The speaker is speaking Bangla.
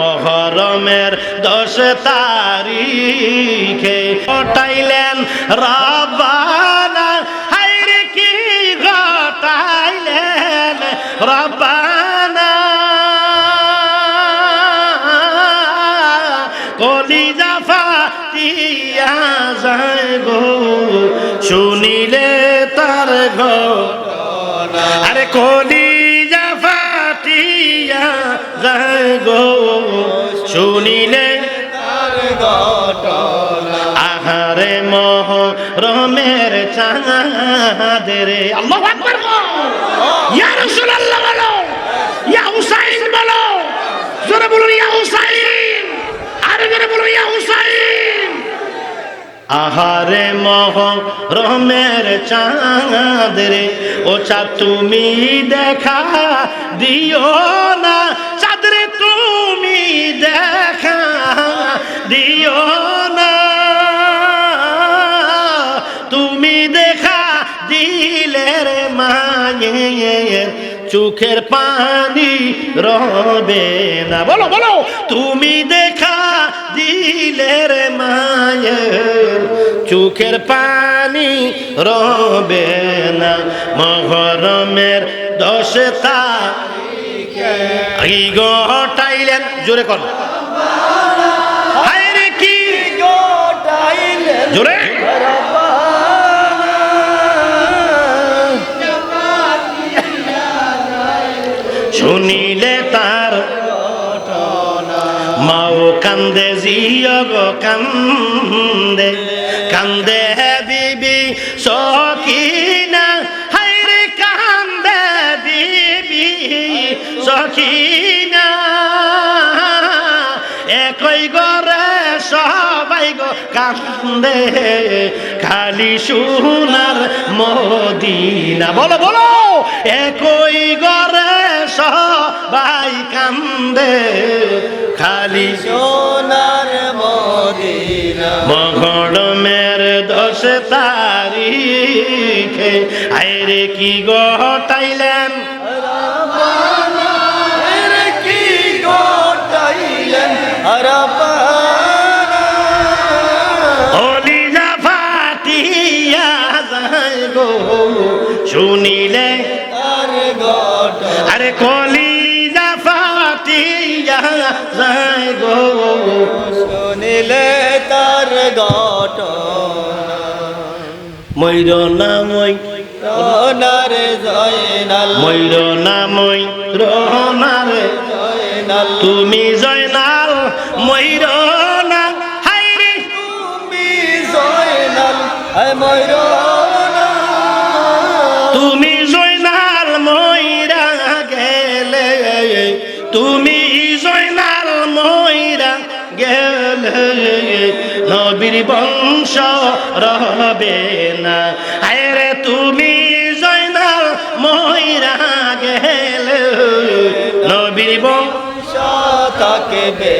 মহরমের দশ তারিখে ঘটাইলেন রব্বানা। হাইরে কি ঘটাইলেন রব্বানা। কলিজা ফাটিয়া যায় গো, শুনিলে তার কলিজা ফাটিয়া যায় গো শুনিলে আহারে মহ রমের চাঁদের। আল্লাহ আকবার গো ইয়া রাসূলুল্লাহ বলো। ইয়া হুসাইন বলো। জোরে বলুন ইয়া হুসাইন আরে জোরে বলুন ইয়া হুসাইন আহারে মহ রমের চাঁদের ও চাঁদ তুমি দেখা দিও না। চাঁদরে তুমি দেখা দিও না। তুমি দেখা দিলে রে মায়ের, চোখের পানি রবে না। বলো বলো। তুমি দেখা দিলে রে মায়ের চোখের পানি রবে না মহরমের দশটা এই গটাইলেন জোরে কর মাও কান্দে জিয়গ কান্দে। কান্দে বিবি সকিনা হাইরে কান্দে বিবি সকিনা একই গরে সবাই গো কান্দে। খালি সোনার মদিনা। বলো বলো। একই গরে সবাই কান্দে খালি সোনার মদিনা। মহরমের দশ তারিখে আইরে কি গটাইলেন গোটাইলেন যায় শুনিলে আরে ফাটিয়া যায় গো। শুনিলে তার গট ময়ূর নামই সোনার জয়নাল ময়ূর নামই রনারে জয়নাল তুমি জয়নাল ময়ূর না হাইরে তুমি জয়নাল আয় ময়ূরনা তুমি জয়নাল ময়রা গেলে। তুমি নবীর বংশ রহবে না। আরে তুমি জয়নাল ময়রা গেল। নবীর বংশ তাকে বে